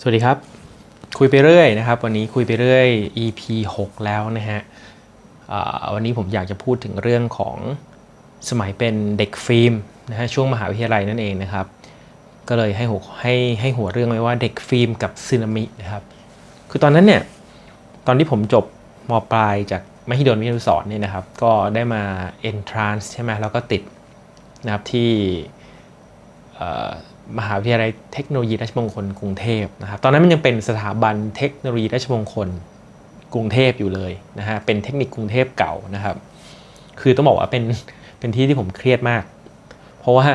สวัสดีครับ คุยไปเรื่อยนะครับ วันนี้คุยไปเรื่อย EP 6 แล้วนะฮะวันนี้ผมอยากจะพูดถึงเรื่องของสมัยเป็นเด็กฟิล์มนะฮะช่วงมหาวิทยาลัยนั่นเองนะครับ ก็เลยให้หัวให้ให้หัวเรื่องไว้ว่าเด็กฟิล์มกับซึนามินะครับ คือตอนนั้นเนี่ยตอนที่ผมจบมปลายจากมหิดลวิทยานุสรณ์เนี่ยนะครับ ก็ได้มา entrance ใช่ไหมแล้วก็ติดนะครับที่ มหาวิทยาลัยเทคโนโลยีราชมงคลกรุงเทพนะครับตอนนั้นมันยังเป็นสถาบันเทคโนโลยีราชมงคลกรุงเทพอยู่เลยนะฮะเป็นเทคนิคกรุงเทพเก่านะครับ คือต้องบอกว่าเป็นเป็นที่ที่ผมเครียดมาก เพราะว่า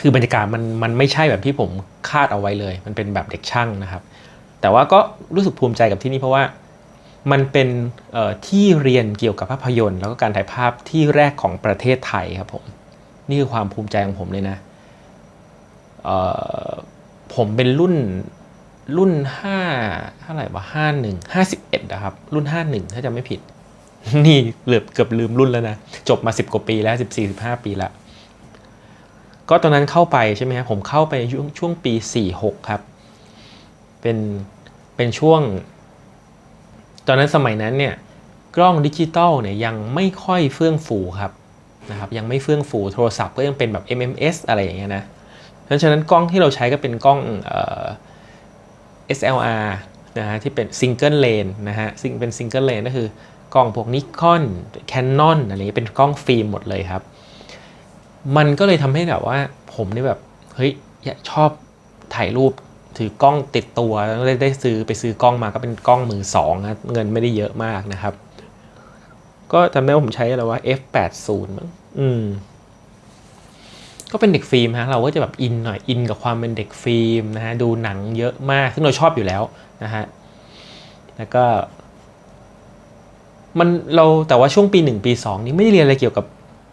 คือบรรยากาศมันมันไม่ใช่แบบที่ผมคาดเอาไว้เลย มันเป็นแบบเด็กช่างนะครับ แต่ว่าก็รู้สึกภูมิใจกับที่นี่เพราะว่ามันเป็นเอ่อที่เรียนเกี่ยวกับภาพยนตร์ แล้วก็การถ่ายภาพที่แรกของประเทศไทยครับผม นี่คือความภูมิใจของผมเลยนะเผมเป็นรุ่นรุ่นห้าเท่าไหร่วะห้าหนึ่งห้าสิบเอ็ดนะครับ รุ่นห้าหนึ่งถ้าจำไม่ผิด นี่เกือบเกือบลืมรุ่นแล้วนะ จบมาสิบกว่าปีแล้วสิบสี่สิบห้าปีแล้วก็ตอนนั้นเข้าไปใช่ไหมครับผมเข้าไปช่วงช่วงปี46ครับ เป็นเป็นช่วง ตอนนั้นสมัยนั้นเนี่ย กล้องดิจิตอลเนี่ยยังไม่ค่อยเฟื่องฟูครับนะครับ ยังไม่เฟื่องฟูโทรศัพท์ก็ยังเป็นแบบ MMS อะไรอย่างเงี้ยนะ เพราะฉะนั้นกล้องที่เราใช้ก็เป็นกล้องเอ่อ SLR นะฮะที่เป็นซิงเกิลเลนนะฮะซึ่งเป็นซิงเกิลเลนก็คือกล้องพวกนิคอนแคนนอนอะไรเงี้ยเป็นกล้องฟิล์มหมดเลยครับ มันก็เลยทำให้แบบว่าผมนี่แบบเฮ้ยชอบถ่ายรูปถือกล้องติดตัวแล้วได้ได้ซื้อไปซื้อกล้องมาก็เป็นกล้องมือสองนะเงินไม่ได้เยอะมากนะครับ ก็จำได้ว่าผมใช้อะไรว่า F80 มั้งอืม ก็เป็นเด็กฟิล์มฮะเราก็จะแบบอินหน่อยอินกับความเป็นเด็กฟิล์มนะฮะดูหนังเยอะมากซึ่งเราชอบอยู่แล้วนะฮะแล้วก็มันเราแต่ว่าช่วงปีหนึ่งปีสองนี่ไม่ได้เรียนอะไรเกี่ยวกับ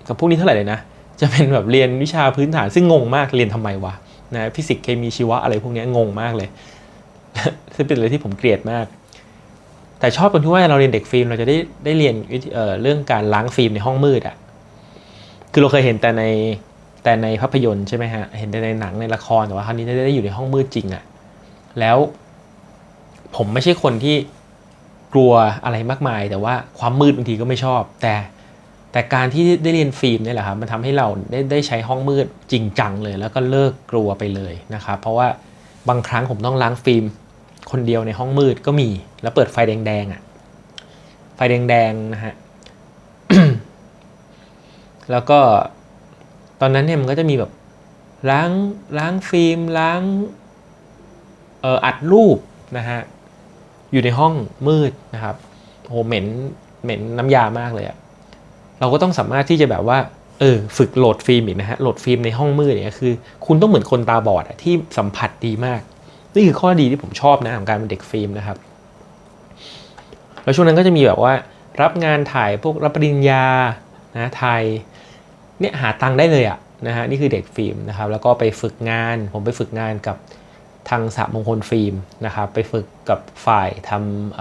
กับพวกนี้เท่าไหร่เลยนะ จะเป็นแบบเรียนวิชาพื้นฐานซึ่งงงมากเรียนทำไมวะนะฟิสิกส์เคมีชีวะอะไรพวกนี้งงมากเลยซึ่งเป็นอะไรที่ผมเกลียดมาก แต่ชอบตรงที่ว่าเราเรียนเด็กฟิล์มเราจะได้ได้เรียนเเรื่องการล้างฟิล์มในห้องมืดอะคือเราเคยเห็นแต่ใน แต่ในภาพยนตร์ใช่ไหมฮะ เห็นในหนังในละครแต่ว่าครั้งนี้ได้ได้อยู่ในห้องมืดจริงอะ่ะ แล้วผมไม่ใช่คนที่กลัวอะไรมากมาย แต่ว่าความมืดบางทีก็ไม่ชอบ แต่แต่การที่ได้เรียนฟิล์มเนี่ยแหละครับมันทำให้เราได้ได้ใช้ห้องมืดจริงจังเลย แล้วก็เลิกกลัวไปเลยนะครับ เพราะว่าบางครั้งผมต้องล้างฟิล์มคนเดียวในห้องมืดก็มี แล้วเปิดไฟแดงๆอะ่ะไฟแดงๆนะฮะแล้วก็ อนนั้นเนี่ยมันก็จะมีแบบล้างล้างฟิล์มล้างเอ่ออัดรูปนะฮะอยู่ในห้องมืดนะครับโหเหม็นเหม็นน้ำยามากเลยอะเราก็ต้องสามารถที่จะแบบว่าเออฝึกโหลดฟิล์มอีกนะฮะโหลดฟิล์มในห้องมืดเนี่ยคือ คุณต้องเหมือนคนตาบอดอะที่สัมผัสดีมาก นี่คือข้อดีที่ผมชอบนะของการเป็นเด็กฟิล์มนะครับ แล้วช่วงนั้นก็จะมีแบบว่า รับงานถ่ายพวกรับปริญญานะถ่าย เนี่ยหาตังค์ได้เลยอะนะฮะนี่คือเด็กฟิล์มนะครับแล้วก็ไปฝึกงานผมไปฝึกงานกับทางสามงคลฟิล์มนะครับไปฝึกกับฝ่ายทำเ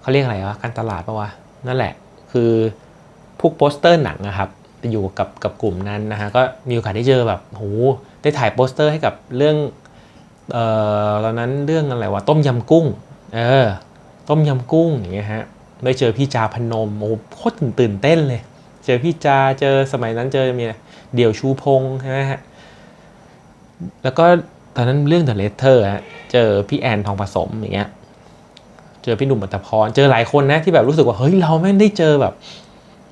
เขาเรียกอะไรวะการตลาดปะวะนั่นแหละคือพวกโปสเตอร์หนังนะครับไปอยู่กับกับกลุ่มนั้นนะฮะก็มีโอกาสได้เจอแบบโหได้ถ่ายโปสเตอร์ให้กับเรื่องเอ่อตอนนั้นเรื่องอะไรวะต้มยำกุ้งเออต้มยำกุ้งอย่างเงี้ยฮะได้เจอพี่จาพนมโอ้โหโคตรตื่นเต้นเลย เจอพี่จาเจอสมัยนั้นเจอมีอะไรเดี่ยวชูพงใช่ไหมฮะแล้วก็ตอนนั้นเรื่อง The Letter ฮะเจอพี่แอนทองผสมอย่างเงี้ยเจอพี่หนุ่มอัตพรเจอหลายคนนะที่แบบรู้สึกว่าเฮ้ยเราไม่ได้เจอแบบ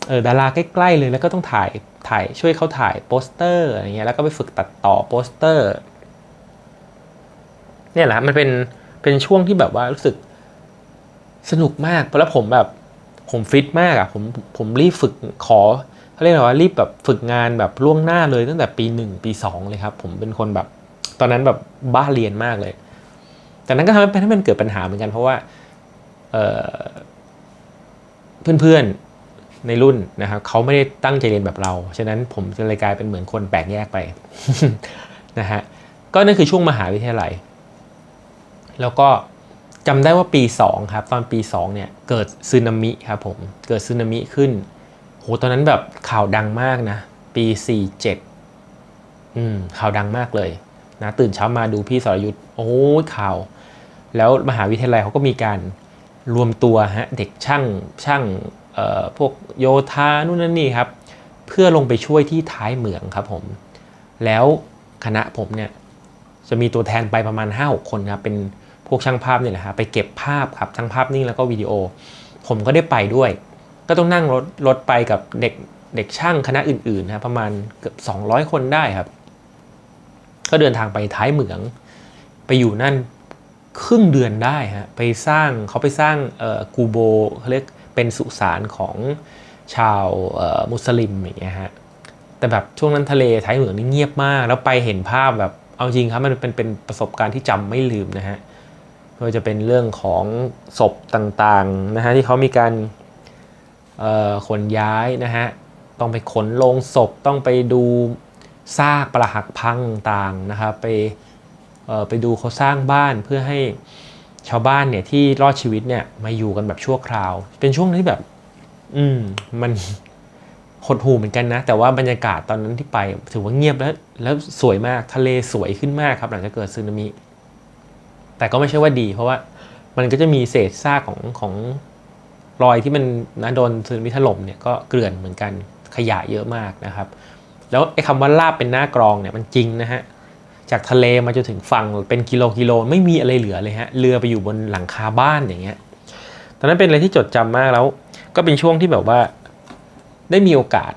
เออดาราใกล้ๆเลยแล้วก็ต้องถ่ายถ่ายช่วยเขาถ่ายโปสเตอร์อะไรเงี้ยแล้วก็ไปฝึกตัดต่อโปสเตอร์เนี่ยแหละมันเป็นเป็นช่วงที่แบบว่ารู้สึกสนุกมากแล้วผมแบบ ผมฟิตมากอะผมผมรีบฝึกขอเขาเรียกว่ารีบแบบฝึกงานแบบล่วงหน้าเลยตั้งแต่ปีหนึ่งปีสองเลยครับ ผมเป็นคนแบบตอนนั้นแบบบ้าเรียนมากเลย แต่นั้นก็ทำให้ให้มันเกิดปัญหาเหมือนกันเพราะว่าเเพื่อนๆในรุ่นนะครับเขาไม่ได้ตั้งใจเรียนแบบเรา ฉะนั้นผมจะเลยกลายเป็นเหมือนคนแปลกแยกไปนะฮะก็นั่นคือช่วงมหาวิทยาลัย แล้วก็ จำได้ว่าปี 2 ครับ ตอนปี 2 เนี่ย เกิดซึนามิครับผม เกิดซึนามิขึ้นโหตอนนั้นแบบข่าวดังมากนะ ปี 47 อืม ข่าวดังมากเลยนะตื่นเช้ามาดูพี่สรยุทธ์โอ้ข่าว แล้วมหาวิทยาลัยเขาก็มีการรวมตัวฮะ เด็กช่างช่างเอ่อพวกโยธานู่นนั่นนี่ครับ เพื่อลงไปช่วยที่ท้ายเหมืองครับผม แล้วคณะผมเนี่ย จะมีตัวแทนไปประมาณ 5-6 คนครับเป็น วกช่างภาพเนี่ยแหละฮะไปเก็บภาพครับทั้งภาพนิ่งแล้วก็วิดีโอ ผมก็ได้ไปด้วย ก็ต้องนั่งรถรถไปกับเด็กเด็กช่างคณะอื่นๆนะประมาณเกือบ200 คนได้ครับ ก็เดินทางไปท้ายเหมือง ไปอยู่นั่นครึ่งเดือนได้ฮะไปสร้างเขาไปสร้างเอ่อกูโบเขาเรียกเป็นสุสานของชาวมุสลิมอย่างเงี้ยฮะแต่แบบช่วงนั้นทะเลท้ายเหมืองนี่เงียบมาก แล้วไปเห็นภาพแบบเอาจริงครับมันเป็นเป็นประสบการณ์ที่จำไม่ลืมนะฮะ ไม่ว่าจะเป็นเรื่องของศพต่างๆนะฮะที่เขามีการขนย้ายนะฮะต้องไปขนลงศพต้องไปดูซากปรักหักพังต่างๆนะครับไปไปดูเขาสร้างบ้านเพื่อให้ชาวบ้านเนี่ยที่รอดชีวิตเนี่ยมาอยู่กันแบบชั่วคราว เป็นช่วงที่แบบ อืมมันหดหูเหมือนกันนะ แต่ว่าบรรยากาศตอนนั้นที่ไปถือว่าเงียบแล้ว แล้วสวยมากทะเลสวยขึ้นมากครับ หลังจากเกิดสึนามิ แต่ก็ไม่ใช่ว่าดี เพราะว่ามันก็จะมีเศษซากของของรอยที่มันนะโดนสึนามิถล่มเนี่ยก็เกลื่อนเหมือนกันขยะเยอะมากนะครับ แล้วไอ้คำว่าลาบเป็นหน้ากรองเนี่ยมันจริงนะฮะจากทะเลมาจนถึงฝั่งเป็นกิโลกิโลไม่มีอะไรเหลือเลยฮะเรือไปอยู่บนหลังคาบ้านอย่างเงี้ยตอนนั้นเป็นอะไรที่จดจำมากแล้ว ก็เป็นช่วงที่แบบว่าได้มีโอกาส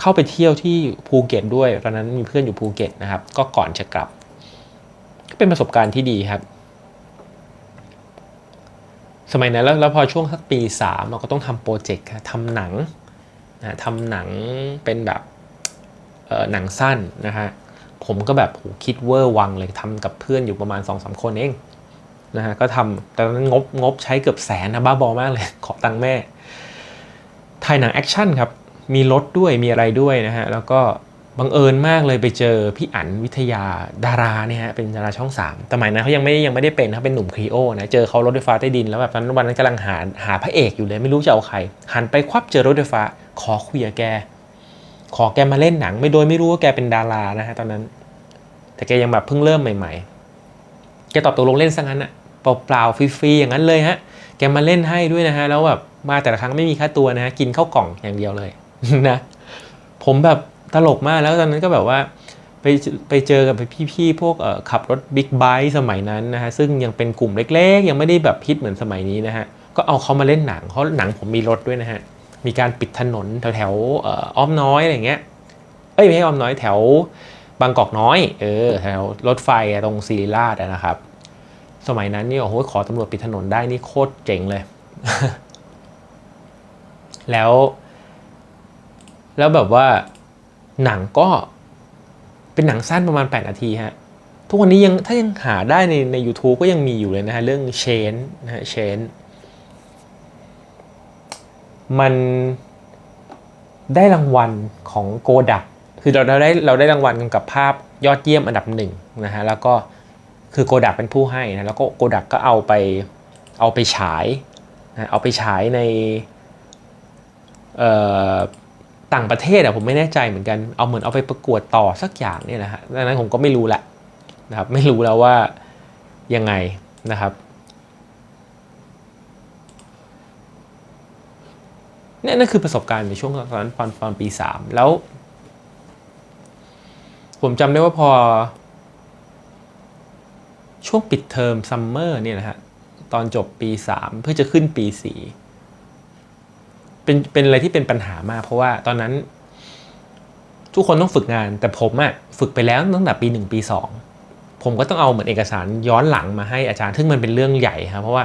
เข้าไปเที่ยวที่ภูเก็ตด้วย ตอนนั้นมีเพื่อนอยู่ภูเก็ตนะครับ ก็ก่อนจะกลับ เป็นประสบการณ์ที่ดีครับ สมัยนั้นแล้วพอช่วงสักปีสามเราก็ต้องทำโปรเจกต์ทำหนังนะทำหนังเป็นแบบหนังสั้นนะฮะผมก็แบบโหคิดเวอร์วังเลยทำกับเพื่อนอยู่ประมาณ2อสคนเองนะฮะก็ทำแต่ตอนนั้นงบงบใช้เกือบแสนนะบ้าบอมากเลย ขอตังค์แม่ถ่ายหนังแอคชั่นครับ มีรถด้วยมีอะไรด้วยนะฮะ แล้วก็ บังเอิญมากเลยไปเจอพี่อั๋นวิทยาดาราเนี่ยฮะเป็นดาราช่อง3สมัยนั้นเขายังไม่ยังไม่ได้เป็นเขาเป็นหนุ่มครีโอนะเจอเขารถไฟฟ้าใต้ดินแล้วแบบตอนนั้นวันนั้นกำลังหาหาพระเอกอยู่เลยไม่รู้จะเอาใคร หันไปควับเจอรถไฟฟ้าขอคุยกับแก ขอแกมาเล่นหนัง ไม่โดยไม่รู้ว่าแกเป็นดารานะฮะตอนนั้น แต่แกยังแบบเพิ่งเริ่มใหม่ ๆ แกตอบตกลงเล่นซะงั้นอะเปล่าๆฟรีๆอย่างนั้นเลยฮะแกมาเล่นให้ด้วยนะฮะแล้วแบบมาแต่ละครั้งไม่มีค่าตัวนะฮะกินข้าวกล่องอย่างเดียวเลยนะผมแบบ ตลกมากแล้วตอนนั้นก็แบบว่าไปไปเจอกับพี่ๆพวกขับรถบิ๊กไบค์สมัยนั้นนะฮะซึ่งยังเป็นกลุ่มเล็กๆ ยังไม่ได้แบบฮิตเหมือนสมัยนี้นะฮะก็เอาเขามาเล่นหนังเพราะหนังผมมีรถด้วยนะฮะมีการปิดถนนแถวแถวๆอ้อมน้อยอะไรเงี้ยเอ้ยไม่ใช่อ้อมน้อยแถวบางกอกน้อยเออแถวรถไฟตรงศิริราชนะครับ สมัยนั้นนี่โอ้โหขอตำรวจปิดถนนได้นี่โคตรเจ๋งเลย แล้ว แล้วแบบว่า หนังก็เป็นหนังสั้นประมาณ 8 นาทีฮะ ทุกวันนี้ยังถ้ายังหาได้ในใน u t u b e ก็ยังมีอยู่เลยนะฮะ เรื่องเชนนะฮะเชนมันได้รางวัลของโกดักคือเราเราได้เราได้รางวัลกำกับภาพยอดเยี่ยมอันดับหนึ่งนะฮะ แล้วก็คือโกดักเป็นผู้ให้นะแล้วก็โกดักก็เอาไปเอาไปฉายนะเอาไปฉายในเอ่อ ต่างประเทศอะผมไม่แน่ใจเหมือนกันเอาเหมือนเอาไปประกวดต่อสักอย่างเนี่ยนะฮะดังนั้นผมก็ไม่รู้แหละนะครับไม่รู้แล้วว่ายังไงนะครับนี่นั่นคือประสบการณ์ในช่วงตอนฟันตอนตอนปีสามแล้ว ผมจำได้ว่าพอ ช่วงปิดเทอมซัมเมอร์เนี่ยนะฮะตอนจบปีสามเพื่อจะขึ้นปีสี่ เป็นเป็นอะไรที่เป็นปัญหามาก เพราะว่าตอนนั้น ทุกคนต้องฝึกงาน แต่ผมอะฝึกไปแล้วตั้งแต่ปีหนึ่งปีสองผมก็ต้องเอาเหมือนเอกสารย้อนหลังมาให้อาจารย์ ซึ่งมันเป็นเรื่องใหญ่ครับเพราะว่า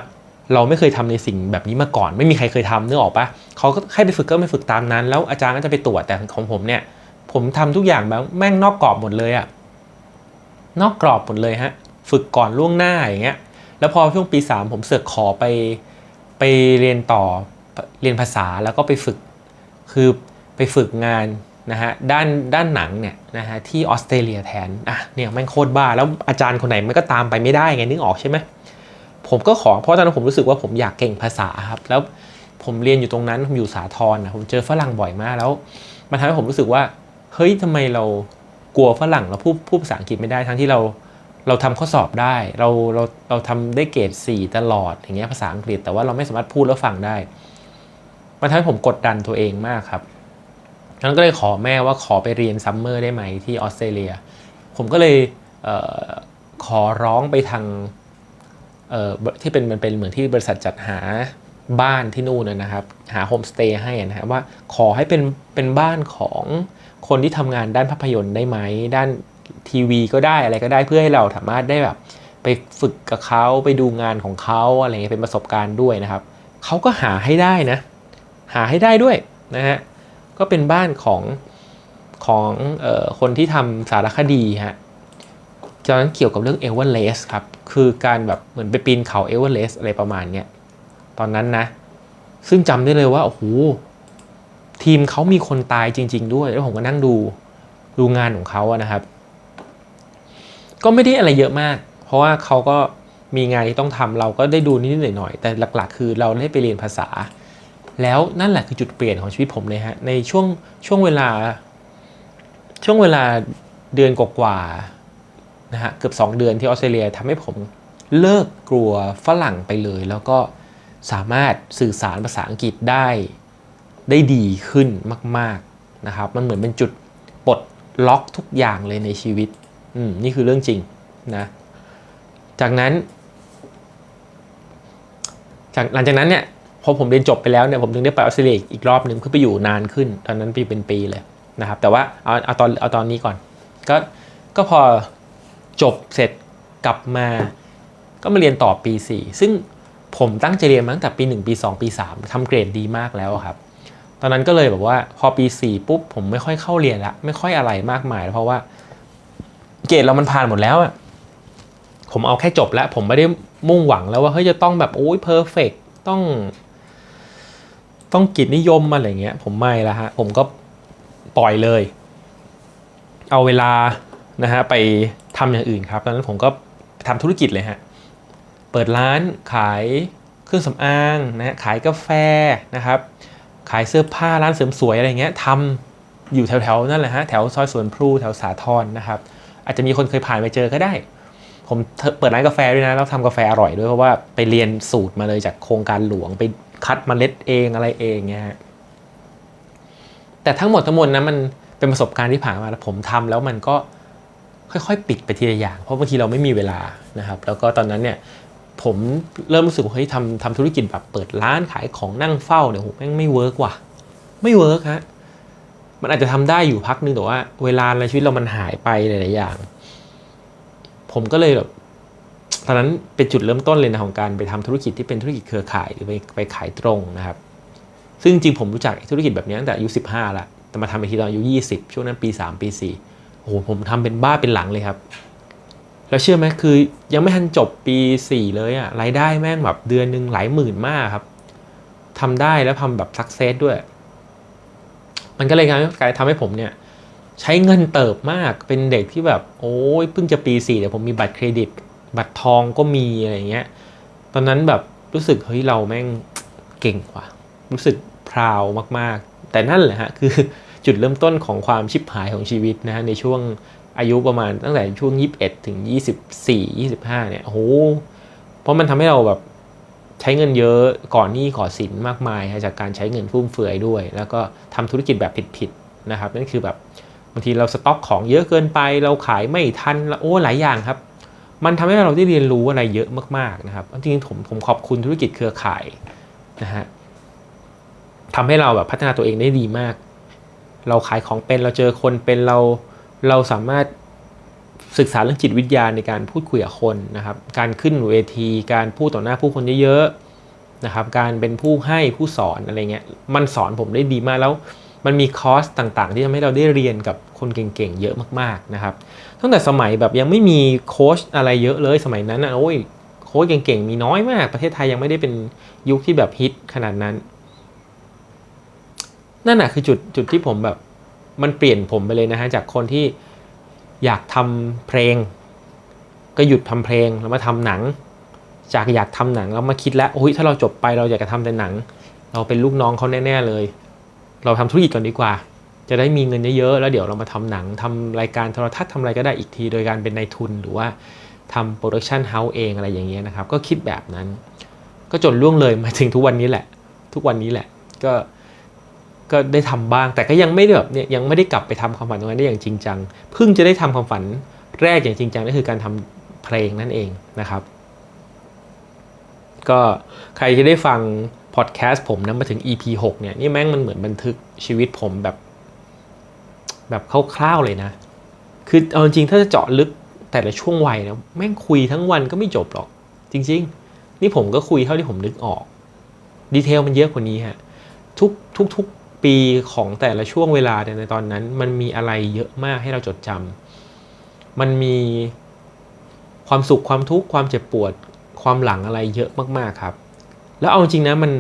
เราไม่เคยทำในสิ่งแบบนี้มาก่อน ไม่มีใครเคยทำนึกออกปะเขาก็ให้ไปฝึกก็ไม่ฝึกตามนั้น แล้วอาจารย์ก็จะไปตรวจแต่ของผมเนี่ย ผมทำทุกอย่างแบบแม่งนอกกรอบหมดเลยอะนอกกรอบหมดเลยฮะ ฝึกก่อนล่วงหน้าอย่างเงี้ย แล้วพอช่วงปีสามผมเสือกขอไปไปเรียนต่อ เรียนภาษาแล้วก็ไปฝึกคือไปฝึกงานนะฮะด้านด้านหนังเนี่ยนะฮะที่ออสเตรเลียแทนอะเนี่ยแม่งโคตรบ้า แล้วอาจารย์คนไหนมันก็ตามไปไม่ได้ไงนึกออกใช่ไหมผมก็ขอเพราะตอนนั้นผมรู้สึกว่าผมอยากเก่งภาษาครับ แล้วผมเรียนอยู่ตรงนั้นผมอยู่สาทรนะผมเจอฝรั่งบ่อยมากแล้ว มันทำให้ผมรู้สึกว่าเฮ้ยทำไมเรากลัวฝรั่งเราพูดพูดภาษาอังกฤษไม่ได้ทั้งที่เราเราทำข้อสอบได้ เราเราเราทำได้เกรดสี่ตลอดอย่างเงี้ยภาษาอังกฤษ แต่ว่าเราไม่สามารถพูดแล้วฟังได้ มันทำให้ผมกดดันตัวเองมากครับฉันก็เลยขอแม่ว่าขอไปเรียนซัมเมอร์ได้ไหมที่ออสเตรเลีย ผมก็เลยเออขอร้องไปทางที่เป็นมันเป็นเหมือนที่บริษัทจัดหาบ้านที่นู่นนะครับ หาโฮมสเตย์ให้นะครับว่าขอให้เป็นเป็นบ้านของคนที่ทำงานด้านภาพยนตร์ได้ไหม ด้านทีวีก็ได้อะไรก็ได้เพื่อให้เราสามารถได้แบบไปฝึกกับเขาไปดูงานของเขาอะไรเงี้ยเป็นประสบการณ์ด้วยนะครับเขาก็หาให้ได้นะ หาให้ได้ด้วยนะฮะก็เป็นบ้านของของออคนที่ทำสารคดีฮะตอนนั้นเกี่ยวกับเรื่องเอเวอเรสต์ครับ คือการแบบเหมือนไปปีนเขาเอเวอเรสต์อะไรประมาณเนี้ยตอนนั้นนะ ซึ่งจำได้เลยว่าโอ้โหทีมเขามีคนตายจริง ๆ ด้วย แล้วผมก็นั่งดูดูงานของเขาอะนะครับ ก็ไม่ได้อะไรเยอะมาก เพราะว่าเขาก็มีงานที่ต้องทำเราก็ได้ดูนิดหน่อยๆแต่หลัก ๆ คือเราได้ไปเรียนภาษา แล้วนั่นแหละคือจุดเปลี่ยนของชีวิตผมเลยฮะ ในช่วงช่วงเวลา ช่วงเวลาเดือนกว่าๆนะฮะเกือบ 2 เดือนที่ออสเตรเลียทำให้ผมเลิกกลัวฝรั่งไปเลย แล้วก็สามารถสื่อสารภาษาอังกฤษได้ได้ดีขึ้นมาก ๆนะครับ มันเหมือนเป็นจุดปลดล็อกทุกอย่างเลยในชีวิตอืมนี่คือเรื่องจริงนะจากนั้นจากหลังจากนั้นเนี่ย พอผมเรียนจบไปแล้วเนี่ยผมถึงได้ไปออสเตรเลียอีกรอบหนึ่งเพื่อไปอยู่นานขึ้น ตอนนั้นปีเป็นปีเลยนะครับ แต่ว่าเอาเอาตอนเอาตอนนี้ก่อน ก็ก็พอจบเสร็จกลับมา ก็มาเรียนต่อปี 4 ซึ่งผมตั้งใจเรียนมาตั้งแต่ปี 1 ปี 2 ปี 3ทำเกรดดีมากแล้วครับ ตอนนั้นก็เลยแบบว่าพอปี 4 ปุ๊บผมไม่ค่อยเข้าเรียนละไม่ค่อยอะไรมากมาย เพราะว่าเกรดเรามันผ่านหมดแล้วอะผมเอาแค่จบแล้ว ผมไม่ได้มุ่งหวังแล้วว่าเฮ้ยจะต้องแบบโอ้ยเพอร์เฟกต้อง ต้องกิจนิยมอะไรเงี้ย ผมไม่ละฮะ ผมก็ปล่อยเลย เอาเวลานะฮะไปทำอย่างอื่นครับ ตอนนั้นผมก็ทำธุรกิจเลยฮะ เปิดร้านขายเครื่องสำอางนะฮะขายกาแฟนะครับ ขายเสื้อผ้าร้านเสริมสวยอะไรเงี้ยทำอยู่แถวๆนั่นแหละฮะแถวซอยสวนพลูแถวสาทรนะครับ อาจจะมีคนเคยผ่านไปเจอก็ได้ ผมเปิดร้านกาแฟด้วยนะแล้วทำกาแฟอร่อยด้วยเพราะว่าไปเรียนสูตรมาเลยจากโครงการหลวงไป คัดมเมล็ดเองอะไรเองเงี้ยแต่ทั้งหมดทั้งมวลนะมันเป็นประสบการณ์ที่ผ่านมาแล้วผมทำแล้วมันก็ค่อยๆ ปิดไปทีละอย่าง เพราะบางทีเราไม่มีเวลานะครับ แล้วก็ตอนนั้นเนี่ยผมเริ่มรู้สึกว่าเฮ้ยทำทำธุรกิจแบบเปิดร้านขายของนั่งเฝ้าเนี่ยโหแม่งไม่เวิร์กว่ะ ไม่เวิร์กฮะมันอาจจะทำได้อยู่พักนึงแต่ว่าเวลาในชีวิตเรามันหายไปหลายๆอย่าง ผมก็เลยแบบ ตอนนั้นเป็นจุดเริ่มต้นเลยนะของการไปทำธุรกิจที่เป็นธุรกิจเครือข่ายหรือไปไปขายตรงนะครับ ซึ่งจริงผมรู้จักธุรกิจแบบนี้ตั้งแต่อายุ15ละแต่มาทำอีกทีตอนอายุ20 ช่วงนั้นปี 3 ปี4โอ้โหผมทำเป็นบ้าเป็นหลังเลยครับ แล้วเชื่อไหมคือยังไม่ทันจบปี 4 เลยอะรายได้แม่งแบบเดือนหนึ่งหลายหมื่นมากครับทำได้แล้วทำแบบสักเซสด้วย มันก็เลยกลายทำให้ผมเนี่ยใช้เงินเติบมากเป็นเด็กที่แบบ โอ้ยเพิ่งจะปี 4 แต่ผมมีบัตรเครดิต บัตรทองก็มีอะไรเงี้ย ตอนนั้นแบบรู้สึกเฮ้ยเราแม่งเก่งกว่ารู้สึกพราวมากๆ แต่นั่นแหละฮะคือจุดเริ่มต้นของความชิบหายของชีวิตนะฮะในช่วงอายุประมาณตั้งแต่ช่วง 21 ถึง 24 25 เนี่ยโอ้โหเพราะมันทำให้เราแบบใช้เงินเยอะก่อนหนี้ก่อสินมากมายจากการใช้เงินฟุ่มเฟือยด้วย แล้วก็ทำธุรกิจแบบผิดๆนะครับนั่นคือแบบบางทีเราสต็อกของเยอะเกินไปเราขายไม่ทันโอ้หลายอย่างครับ มันทำให้เราได้เรียนรู้อะไรเยอะมากๆนะครับจริงๆผมผมขอบคุณธุรกิจเครือข่ายนะฮะทำให้เราแบบพัฒนาตัวเองได้ดีมาก เราขายของเป็นเราเจอคนเป็นเราเราสามารถศึกษาเรื่องจิตวิทยาในการพูดคุยกับคนนะครับ การขึ้นเวที การพูดต่อหน้าผู้คนเยอะๆนะครับ การเป็นผู้ให้ผู้สอนอะไรเงี้ย มันสอนผมได้ดีมากแล้ว มันมีคอร์สต่างๆ ที่ทำให้เราได้เรียนกับคนเก่งๆ เยอะมากๆนะครับ ตั้งแต่สมัยแบบยังไม่มีโค้ชอะไรเยอะเลยสมัยนั้นนะโอ้ยโค้ชเก่งๆ มีน้อยมาก ประเทศไทยยังไม่ได้เป็นยุคที่แบบฮิตขนาดนั้น นั่นแหะคือจุดจุดที่ผมแบบมันเปลี่ยนผมไปเลยนะฮะจากคนที่อยากทำเพลง ก็หยุดทำเพลงแล้วมาทำหนัง จากอยากทำหนังแล้วมาคิดแล้วโอ้ยถ้าเราจบไปเราอยากจะทำแต่หนัง เราเป็นลูกน้องเขาแน่ๆเลย เราทำธุรกิจก่อนดีกว่า จะได้มีเงินเยอะๆ แล้วเดี๋ยวเรามาทำหนังทำรายการโทรทัศน์ทำอะไรก็ได้อีกที โดยการเป็นนายทุนหรือว่าทำโปรดักชันเฮาส์เองอะไรอย่างเงี้ยนะครับ ก็คิดแบบนั้น ก็จนล่วงเลยมาถึงทุกวันนี้แหละ ทุกวันนี้แหละ ก็ก็ได้ทำบ้าง แต่ก็ยังไม่ได้แบบเนี่ยยังไม่ได้กลับไปทำความฝันตรงนั้นได้อย่างจริงจัง เพิ่งจะได้ทำความฝันแรกอย่างจริงจังก็คือการทำเพลงนั่นเองนะครับ ก็ใครจะได้ฟังพอดแคสต์ผมนะมาถึง EP 6เนี่ยนี่แม่งมันเหมือนบันทึกชีวิตผมแบบ แบบคร่าวๆเลยนะ คือเอาจริงถ้าจะเจาะลึกแต่ละช่วงวัยนะแม่งคุยทั้งวันก็ไม่จบหรอก จริง ๆ นี่ผมก็คุยเท่าที่ผมนึกออก ดีเทลมันเยอะกว่านี้ฮะทุกทุกทุกปีของแต่ละช่วงเวลาในตอนนั้น มันมีอะไรเยอะมากให้เราจดจำมันมีความสุขความทุกข์ความเจ็บปวดความหลังอะไรเยอะมากๆครับ แล้วเอาจริงนะมัน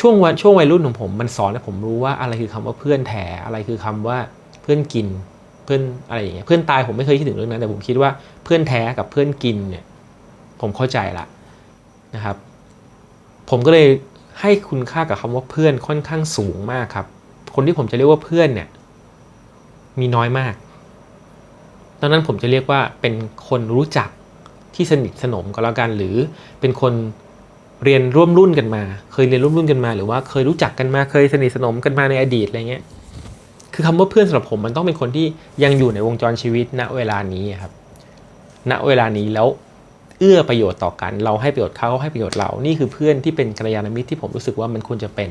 ช่วงวันช่วงวัยรุ่นของผมมันสอนให้ผมรู้ว่าอะไรคือคำว่าเพื่อนแท้อะไรคือคำว่าเพื่อนกินเพื่อนอะไรอย่างเงี้ยเพื่อนตายผมไม่เคยคิดถึงเรื่องนั้นแต่ผมคิดว่าเพื่อนแท้กับเพื่อนกินเนี่ยผมเข้าใจละนะครับ ผมก็เลยให้คุณค่ากับคำว่าเพื่อนค่อนข้างสูงมากครับ คนที่ผมจะเรียกว่าเพื่อนเนี่ยมีน้อยมากดังนั้นผมจะเรียกว่าเป็นคนรู้จักที่สนิทสนมก็แล้วกันหรือเป็นคน เรียนร่วมรุ่นกันมา เคยเรียนร่วมรุ่นกันมา หรือว่าเคยรู้จักกันมา เคยสนิทสนมกันมาในอดีตอะไรเงี้ย คือคำว่าเพื่อนสำหรับผมมันต้องเป็นคนที่ยังอยู่ในวงจรชีวิตณเวลานี้ครับ ณเวลานี้แล้วเอื้อประโยชน์ต่อกัน เราให้ประโยชน์เขาให้ประโยชน์เรา นี่คือเพื่อนที่เป็นกัลยาณมิตรที่ผมรู้สึกว่ามันควรจะเป็น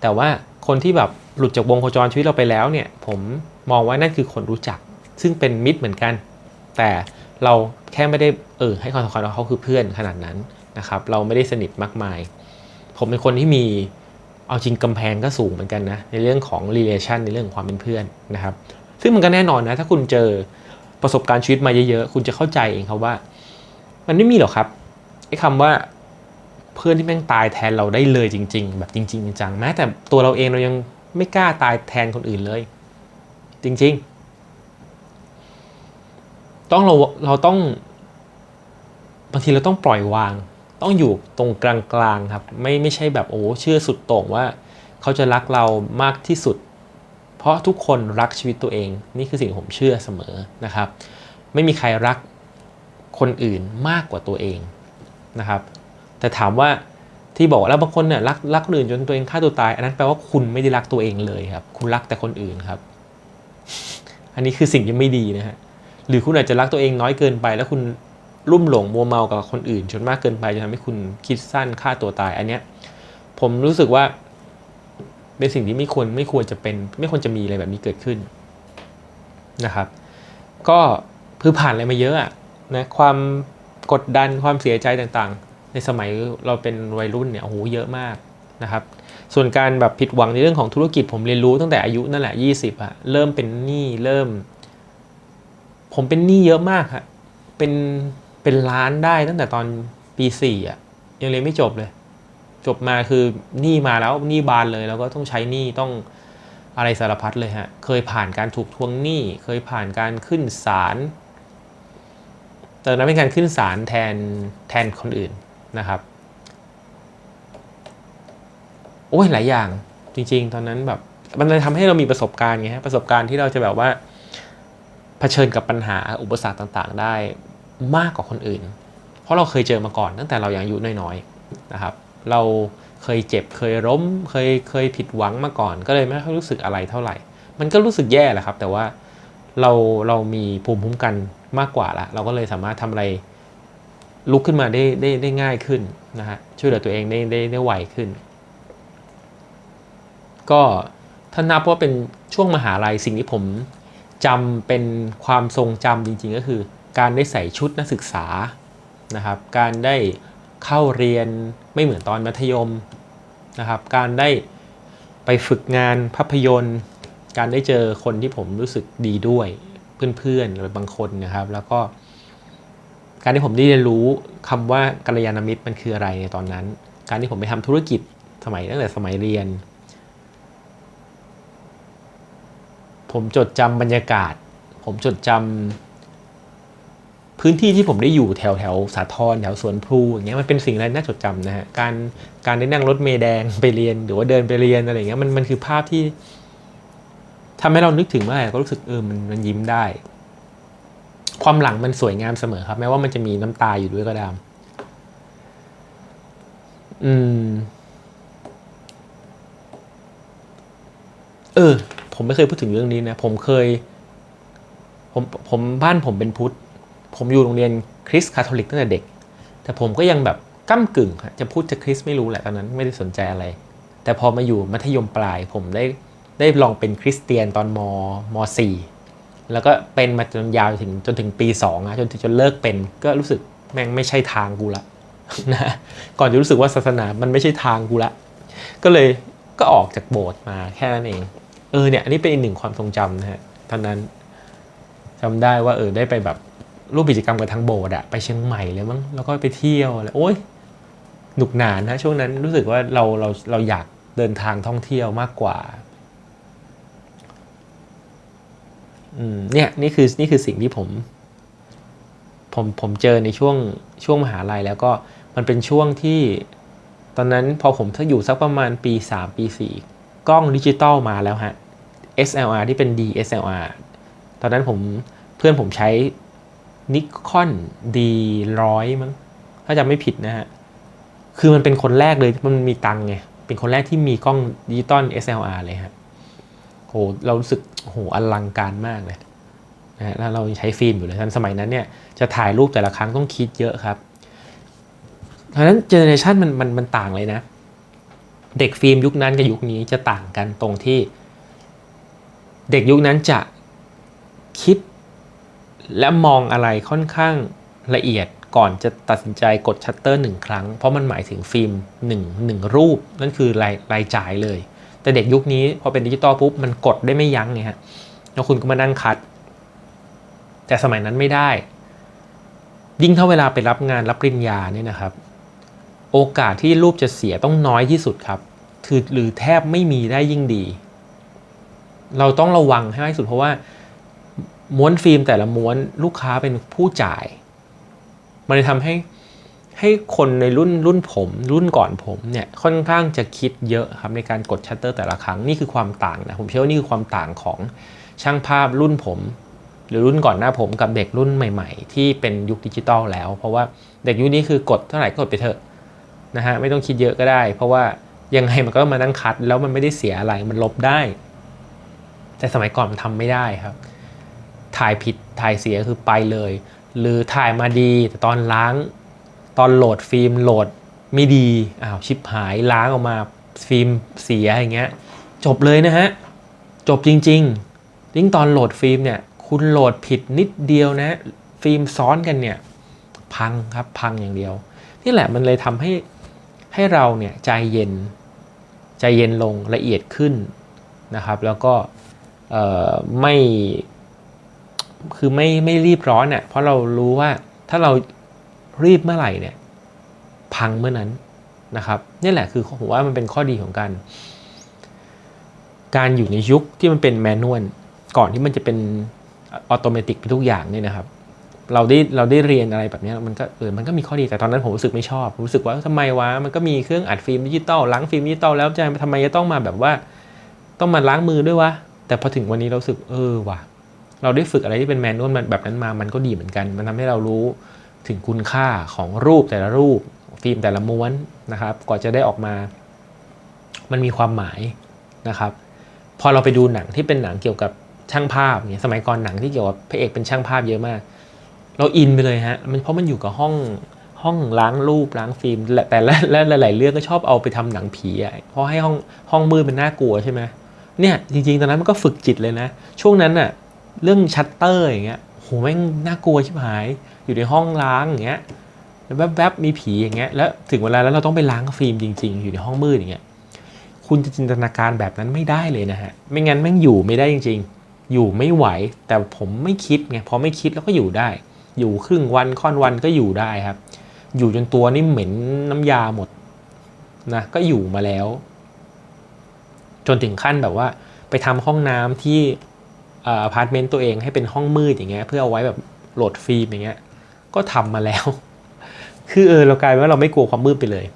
แต่ว่าคนที่แบบหลุดจากวงโคจรชีวิตเราไปแล้วเนี่ย ผมมองว่านั่นคือคนรู้จัก ซึ่งเป็นมิตรเหมือนกัน แต่เราแค่ไม่ได้เออให้ความสำคัญว่าเขาคือเพื่อนขนาดนั้น นะครับเราไม่ได้สนิทมากมาย ผมเป็นคนที่มีเอาจริงกำแพงก็สูงเหมือนกันนะในเรื่องของ relation ในเรื่องของความเป็นเพื่อนนะครับซึ่งมันก็แน่นอนนะถ้าคุณเจอประสบการณ์ชีวิตมาเยอะๆ คุณจะเข้าใจเองครับว่า มันไม่มีหรอกครับไอ้คำว่าเพื่อนที่แม่งตายแทนเราได้เลยจริง ๆ แบบจริง ๆ จังๆแม้แต่ตัวเราเองเรายังไม่กล้าตายแทนคนอื่นเลย จริง ๆ ต้องเราเราต้องบางทีเราต้องปล่อยวาง ต้องอยู่ตรงกลางๆครับไม่ไม่ใช่แบบโอ้เชื่อสุดโต่งว่า เขาจะรักเรามากที่สุด เพราะทุกคนรักชีวิตตัวเอง นี่คือสิ่งผมเชื่อเสมอนะครับ ไม่มีใครรักคนอื่นมากกว่าตัวเองนะครับ แต่ถามว่าที่บอกแล้วบางคนเนี่ยรักรักคนอื่นจนตัวเองฆ่าตัวตาย อันนั้นแปลว่าคุณไม่ได้รักตัวเองเลยครับ คุณรักแต่คนอื่นครับ อันนี้คือสิ่งที่ไม่ดีนะฮะหรือคุณอาจจะรักตัวเองน้อยเกินไปแล้วคุณ รุ่มหลงมัวเมากับคนอื่นจนมากเกินไปจะทำให้คุณคิดสั้นฆ่าตัวตาย อันเนี้ยผมรู้สึกว่าเป็นสิ่งที่ไม่ควรไม่ควรจะเป็น ไม่ควรจะมีอะไรแบบนี้เกิดขึ้นนะครับ ก็คือผ่านอะไรมาเยอะอะนะความกดดันความเสียใจต่างๆ ในสมัยเราเป็นวัยรุ่นเนี่ยโอ้โหเยอะมากนะครับ ส่วนการแบบผิดหวังในเรื่องของธุรกิจ ผมเรียนรู้ตั้งแต่อายุนั่นแหละ 20อะเริ่มเป็นหนี้เริ่ม ผมเป็นหนี้เยอะมากฮะเป็น เป็นล้านได้ตั้งแต่ตอนปีสี่อะยังเรียนไม่จบเลย จบมาคือหนี้มาแล้วหนี้บานเลย แล้วก็ต้องใช้หนี้ต้องอะไรสารพัดเลยฮะ เคยผ่านการถูกทวงหนี้ เคยผ่านการขึ้นศาลแต่นั้นเป็นการขึ้นศาลแทนแทนคนอื่นนะครับ โอ้ยหลายอย่างจริง ๆ ตอนนั้นแบบมันเลยทำให้เรามีประสบการณ์ไงฮะประสบการณ์ที่เราจะแบบว่าเผชิญกับปัญหาอุปสรรคต่าง ๆ ได้ มากกว่าคนอื่น เพราะเราเคยเจอมาก่อนตั้งแต่เรายังอายุน้อยๆนะครับ เราเคยเจ็บเคยล้มเคยเคยผิดหวังมาก่อน ก็เลยไม่ค่อยรู้สึกอะไรเท่าไหร่ มันก็รู้สึกแย่แหละครับ แต่ว่าเราเรามีภูมิคุ้มกันมากกว่าละเราก็เลยสามารถทำอะไรลุกขึ้นมาได้ได้ได้ง่ายขึ้นนะฮะช่วยเหลือตัวเองได้ได้ได้ไวขึ้น ก็ถ้านับว่าเป็นช่วงมหาลัยสิ่งที่ผมจำเป็นความทรงจำจริงๆก็คือ การได้ใส่ชุดนักศึกษานะครับ การได้เข้าเรียนไม่เหมือนตอนมัธยมนะครับ การได้ไปฝึกงานภาพยนตร์ การได้เจอคนที่ผมรู้สึกดีด้วยเพื่อนๆหรือบางคนนะครับ แล้วก็ การที่ผมได้เรียนรู้คำว่ากัลยาณมิตรมันคืออะไรในตอนนั้น การที่ผมไปทำธุรกิจสมัยตั้งแต่สมัยเรียน ผมจดจำบรรยากาศ ผมจดจำ พื้นที่ที่ผมได้อยู่แถวแถวสาทรแถวสวนพลูอย่างเงี้ยมันเป็นสิ่งอะไรน่าจดจำนะฮะการการได้นั่งรถเมล์แดงไปเรียนหรือว่าเดินไปเรียนอะไรเงี้ยมันมันคือภาพที่ทำให้เรานึกถึงเมื่อไหร่ก็รู้สึกเออมันมันยิ้มได้ ความหลังมันสวยงามเสมอครับ แม้ว่ามันจะมีน้ำตาอยู่ด้วยก็ตามอืม เออ ผมไม่เคยพูดถึงเรื่องนี้นะ ผมเคย ผมผมบ้านผมเป็นพุทธ ผมอยู่โรงเรียนคริสต์คาทอลิกตั้งแต่เด็ก แต่ผมก็ยังแบบก้ากึ่งจะพูดจะคริสต์ไม่รู้แหละตอนนั้นไม่ได้สนใจอะไร แต่พอมาอยู่มัธยมปลายผมได้ได้ลองเป็นคริสเตียนตอนมมสี่แล้วก็เป็นมาจนยาวถึงจนถึงปีสองอะจนจนเลิกเป็นก็รู้สึกแม่งไม่ใช่ทางกูละนะก่อนจะรู้สึกว่าศาสนามันไม่ใช่ทางกูละ ก็เลยก็ออกจากโบสถ์มาแค่นั้นเอง เออเนี่ยอันนี้เป็นอีกหนึ่งความทรงจำนะฮะตอนนั้นจำได้ว่าเออได้ไปแบบ ร่วมกิจกรรมกับทางโบสถ์อะไปเชียงใหม่เลยมั้งแล้วก็ไปเที่ยวอะไรโอ้ยหนุกหนานนะช่วงนั้นรู้สึกว่าเราเราเราอยากเดินทางท่องเที่ยวมากกว่าอืมเนี่ยนี่คือนี่คือสิ่งที่ผม ผมผมเจอในช่วงช่วงมหาลัยแล้วก็มันเป็นช่วงที่ ตอนนั้นพอผมถ้าอยู่สักประมาณปี 3 ปี 4 กล้องดิจิตอลมาแล้วฮะ SLR ที่เป็น DSLR ตอนนั้นผมเพื่อนผมใช้ Nikon D100 มั้งถ้าจำไม่ผิดนะฮะ คือมันเป็นคนแรกเลยมันมีตังไง เป็นคนแรกที่มีกล้องดิจิตอล SLR เลยฮะโหเรารู้สึกโหอลังการมากเลยนะฮะแล้วเราใช้ฟิล์มอยู่เลยทันสมัยนั้นเนี่ยจะถ่ายรูปแต่ละครั้งต้องคิดเยอะครับเพราะฉะนั้นเจเนอเรชันมันมันมันต่างเลยนะ เด็กฟิล์มยุคนั้นกับยุคนี้จะต่างกันตรงที่ เด็กยุคนั้นจะคิด และมองอะไรค่อนข้างละเอียดก่อนจะตัดสินใจกดชัตเตอร์หนึ่งครั้ง เพราะมันหมายถึงฟิล์มหนึ่งหนึ่งรูป นั่นคือรายรายจ่ายเลย แต่เด็กยุคนี้พอเป็นดิจิตอลปุ๊บ มันกดได้ไม่ยั้งไงฮะแล้วคุณก็มานั่งคัด แต่สมัยนั้นไม่ได้ ยิ่งถ้าเวลาไปรับงานรับปริญญาเนี่ยนะครับ โอกาสที่รูปจะเสียต้องน้อยที่สุดครับคือหรือแทบไม่มีได้ยิ่งดี เราต้องระวังให้มากที่สุดเพราะว่า ม้วนฟิล์มแต่ละม้วนลูกค้าเป็นผู้จ่าย มันเลยทำให้ให้คนในรุ่นรุ่นผม รุ่นก่อนผมเนี่ยค่อนข้างจะคิดเยอะครับในการกดชัตเตอร์แต่ละครั้งนี่คือความต่างนะผมเชื่อว่านี่คือความต่างของช่างภาพรุ่นผม หรือรุ่นก่อนหน้าผมกับเด็กรุ่นใหม่ ๆ ที่เป็นยุคดิจิตอลแล้ว เพราะว่าเด็กยุคนี้คือกดเท่าไหร่ก็กดไปเถอะนะฮะไม่ต้องคิดเยอะก็ได้ เพราะว่ายังไงมันก็มานั่งคัด แล้วมันไม่ได้เสียอะไรมันลบได้ แต่สมัยก่อนมันทำไม่ได้ครับ ถ่ายผิดถ่ายเสียคือไปเลย หรือถ่ายมาดีแต่ตอนล้างตอนโหลดฟิล์มโหลดไม่ดีอ้าวชิปหายล้างออกมาฟิล์มเสียอย่างเงี้ยจบเลยนะฮะ จบจริงๆยิ่งตอนโหลดฟิล์มเนี่ยคุณโหลดผิดนิดเดียวนะ ฟิล์มซ้อนกันเนี่ยพังครับพังอย่างเดียว นี่แหละมันเลยทำให้ให้เราเนี่ยใจเย็นใจเย็นลงละเอียดขึ้นนะครับ แล้วก็ไม่ คือไม่ไม่รีบร้อนเน่ยเพราะเรารู้ว่าถ้าเรารีบเมื่อไหร่เนี่ยพังเมื่อนั้นนะครับนี่แหละคือผมว่ามันเป็นข้อดีของการ การอยู่ในยุคที่มันเป็นแมนนวลก่อนที่มันจะเป็นออโตเมติกไปทุกอย่างเนี่ยนะครับ เราได้เราได้เรียนอะไรแบบนี้มันก็เออมันก็มีข้อดีแต่ตอนนั้นผมรู้สึกไม่ชอบ รู้สึกว่าทำไมวะมันก็มีเครื่องอัดฟิล์มดิจิตอลล้างฟิล์มดิจิตอลแล้วจะทำไมจะต้องมาแบบว่า ต้องมาล้างมือด้วยวะแต่พอถึงวันนี้เราสึกเออว่ะ เราได้ฝึกอะไรที่เป็นแมนนวลแบบนั้นมา มันก็ดีเหมือนกัน มันทำให้เรารู้ถึงคุณค่าของรูปแต่ละรูป ฟิล์มแต่ละม้วนนะครับกว่าจะได้ออกมา มันมีความหมายนะครับ พอเราไปดูหนังที่เป็นหนังเกี่ยวกับช่างภาพเนี่ยสมัยก่อนหนังที่เกี่ยวกับพระเอกเป็นช่างภาพเยอะมาก เราอินไปเลยฮะมันเพราะมันอยู่กับห้องห้องล้างรูปล้างฟิล์มแต่และและหลาย ๆ เรื่องก็ชอบเอาไปทำหนังผีอะเพราะให้ห้องห้องมืดเป็นน่ากลัวใช่ไหมเนี่ยจริง ๆ ตอนนั้นมันก็ฝึกจิตเลยนะ ช่วงนั้นอะ เรื่องชัตเตอร์อย่างเงี้ยโหแม่งน่ากลัวชิบหาย อยู่ในห้องล้างอย่างเงี้ยแวบๆมีผีอย่างเงี้ยแล้วถึงเวลาแล้วเราต้องไปล้างฟิล์มจริง ๆ อยู่ในห้องมืดอย่างเงี้ยคุณจะจินตนาการแบบนั้นไม่ได้เลยนะฮะไม่งั้นแม่งอยู่ไม่ได้จริง ๆ อยู่ไม่ไหว แต่ผมไม่คิดไงพอไม่คิดแล้วก็อยู่ได้ อยู่ครึ่งวันค่อนวันก็อยู่ได้ครับ อยู่จนตัวนี่เหม็นน้ำยาหมดนะก็อยู่มาแล้ว จนถึงขั้นแบบว่า ไปทำห้องน้ำที่ อพาร์ตเมนต์ตัวเองให้เป็นห้องมืดอย่างเงี้ยเพื่อเอาไว้แบบโหลดฟิล์มอย่างเงี้ยก็ทำมาแล้ว คือเออเรากลายเป็นว่าเราไม่กลัวความมืดไปเลย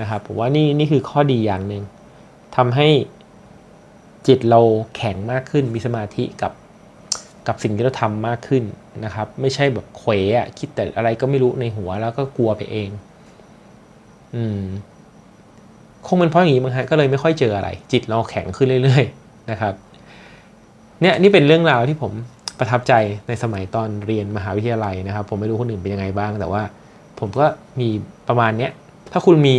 นะครับผมว่านี่นี่คือข้อดีอย่างหนึ่งทำให้จิตเราแข็งมากขึ้นมีสมาธิกับกับสิ่งที่เราทำมากขึ้นนะครับ ไม่ใช่แบบเขวอะคิดแต่อะไรก็ไม่รู้ในหัวแล้วก็กลัวไปเอง อืมคงเป็นเพราะอย่างนี้มั้งฮะก็เลยไม่ค่อยเจออะไร จิตเราแข็งขึ้นเรื่อย ๆ นะครับ เนี่ยนี่เป็นเรื่องราวที่ผมประทับใจในสมัยตอนเรียนมหาวิทยาลัยนะครับ ผมไม่รู้คนอื่นเป็นยังไงบ้าง แต่ว่าผมก็มีประมาณเนี้ยถ้าคุณมี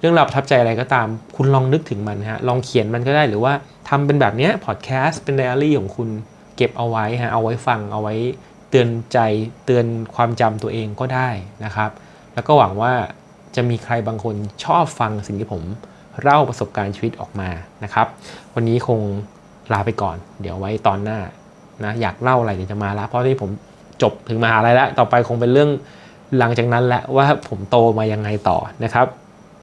เรื่องราวประทับใจอะไรก็ตาม คุณลองนึกถึงมันฮะลองเขียนมันก็ได้หรือว่าทำเป็นแบบเนี้ยพอดแคสต์เป็นไดอารี่ของคุณเก็บเอาไว้ฮะเอาไว้ฟังเอาไว้เตือนใจเตือนความจำตัวเองก็ได้นะครับ แล้วก็หวังว่าจะมีใครบางคนชอบฟังสิ่งที่ผมเล่าประสบการณ์ชีวิตออกมานะครับ วันนี้คง ลาไปก่อน เดี๋ยวไว้ตอนหน้านะอยากเล่าอะไรเดี๋ยวจะมาละเพราะที่ผมจบถึงมหาลัยแล้ว ต่อไปคงเป็นเรื่องหลังจากนั้นแหละว่าผมโตมายังไงต่อนะครับ